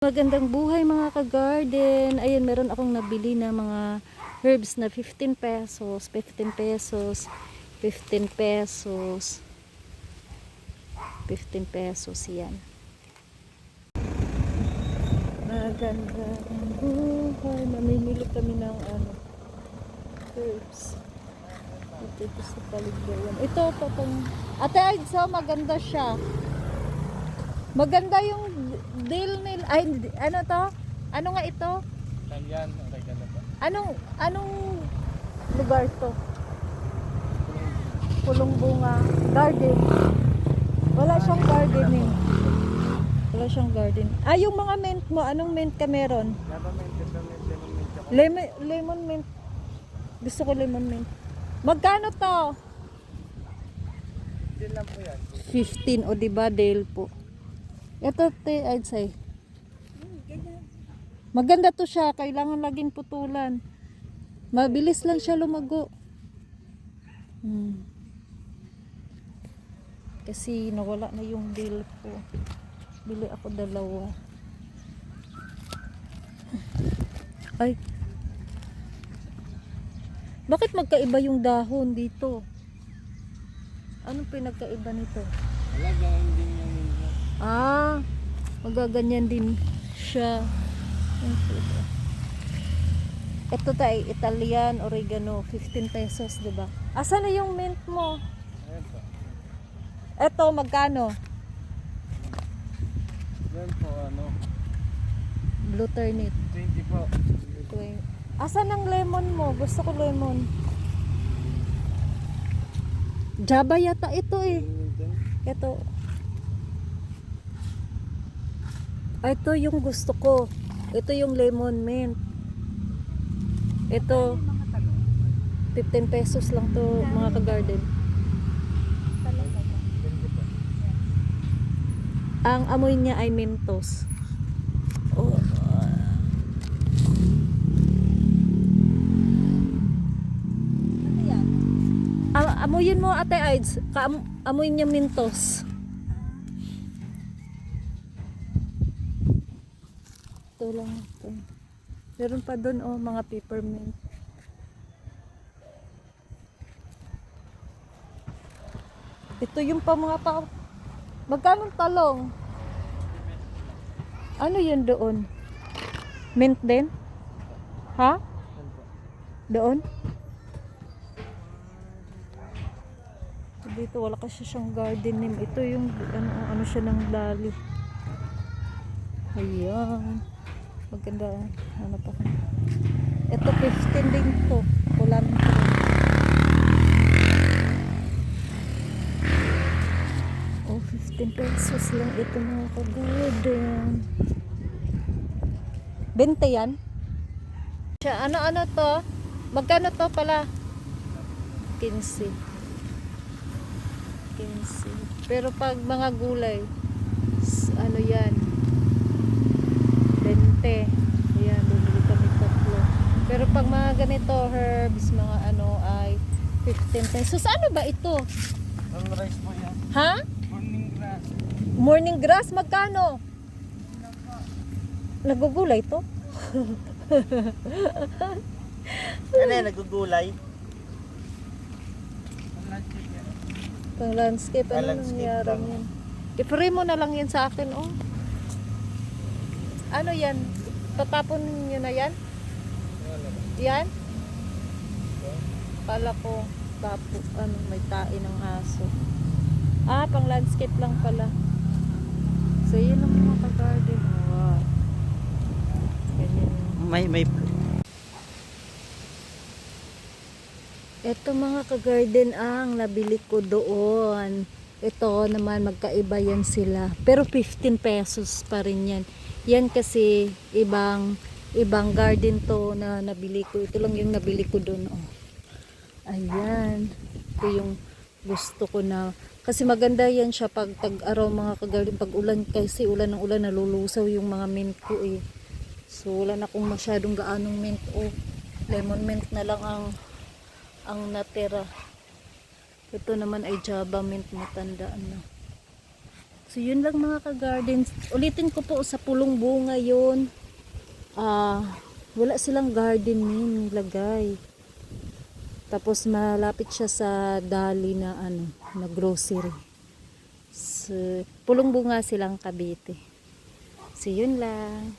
Magandang buhay mga ka-garden. Ayun, meron akong nabili na mga herbs na 15 pesos, 15 pesos, 15 pesos, 15 pesos yan. Magandang buhay. Mamimili kami ng ano, herbs. Ito, ito sa paligdawan. Ito, ito, itong... Ate Aidso, maganda siya. Maganda yung dill nil ay ano to? Ano nga ito? Kanyan, oregano pa. Anong anong lugar to? Pulong bunga garden. Wala siyang gardening. Wala siyang garden. Ah, yung mga mint mo, anong mint ka meron? Peppermint, peppermint, lemon mint, Lemon, lemon mint. Gusto ko lemon mint. Magkano to? Din lang po yan. 15 o di ba Dale po. Ito te, I'd say. Maganda to siya, kailangan laging putulan. Mabilis lang siya lumago. Hmm. Kasi nawala na yung bill ko. Bili ako dalawa. Ay. Bakit magkaiba yung dahon dito? Anong pinagkaiba nito? Yung ninyo. Ah, magaganyan din siya. Ito tayo, Italian oregano, 15 pesos, 'di ba? Asa na yung mint mo? Ito, magkano? Yan po, ano, Blue turnip. 20 po. Twen- Asa ng lemon mo? Gusto ko lemon. Java yata ito eh. Ito. Ah, Ito yung gusto ko. Ito yung lemon mint. Ito. 15 pesos lang to mga ka-garden. Ang amoy niya ay mentos. Oh. Am- amoyin mo ate. Kaam- amoy niya mentos. Ito lang ito. Meron pa doon oh, mga peppermint. Ito yung pa mga pa... Magkano talong? Ano yun doon? Mint din? Ha? Doon? Dito wala kasi siyang garden name. Ito yung ano, ano siya ng dali. Ayan. Maganda. Ano pa? Ito 15 din to. Kulam to. Oh, 15 pesos lang ito mga ka-garden. 20 yan? Siya, ano-ano to? Magkano to pala? 15. 15. Pero pag mga gulay, s- ano yan? 20. Ayan, bumili kami tatlo. Pero pag mga ganito, herbs, mga ano ay 15 pesos. Ano ba ito? Ang rice po yan. Ha? Morning grass. Morning grass, magkano? Nagugulay to? Ano yan, nagugulay? Ang landscape yan. Pang landscape, Ah, ano landscape nangyari yan? I-free mo na lang yan sa akin, oh. Ano yan? Tatapon nyo na yan? Yan? Pala ko, tapo, ano, may tae ng aso. Ah, pang landscape lang pala. So, yun ang mga ka-garden. Wow. Ganyan. May, may, Ito mga ka-garden ang nabili ko doon. Ito naman magkaiba yan sila. Pero 15 pesos pa rin yan. Yan kasi ibang ibang garden to na nabili ko. Ito lang yung nabili ko doon. Oh. Ayan. Ito yung gusto ko na kasi maganda yan siya pag tag-araw mga ka-garden pag ulan kasi ulan ng ulan nalulusaw yung mga mint ko eh. So wala na akong masyadong gaanong mint oh. Lemon mint na lang ang ang natira. Ito naman ay Java mint matandaan na. So yun lang mga ka-gardens. Ulitin ko po sa pulong bunga yun. Ah, wala silang garden min lagay. Tapos malapit siya sa dali na ano, na grocery. So, pulong bunga silang Cavite. So yun lang.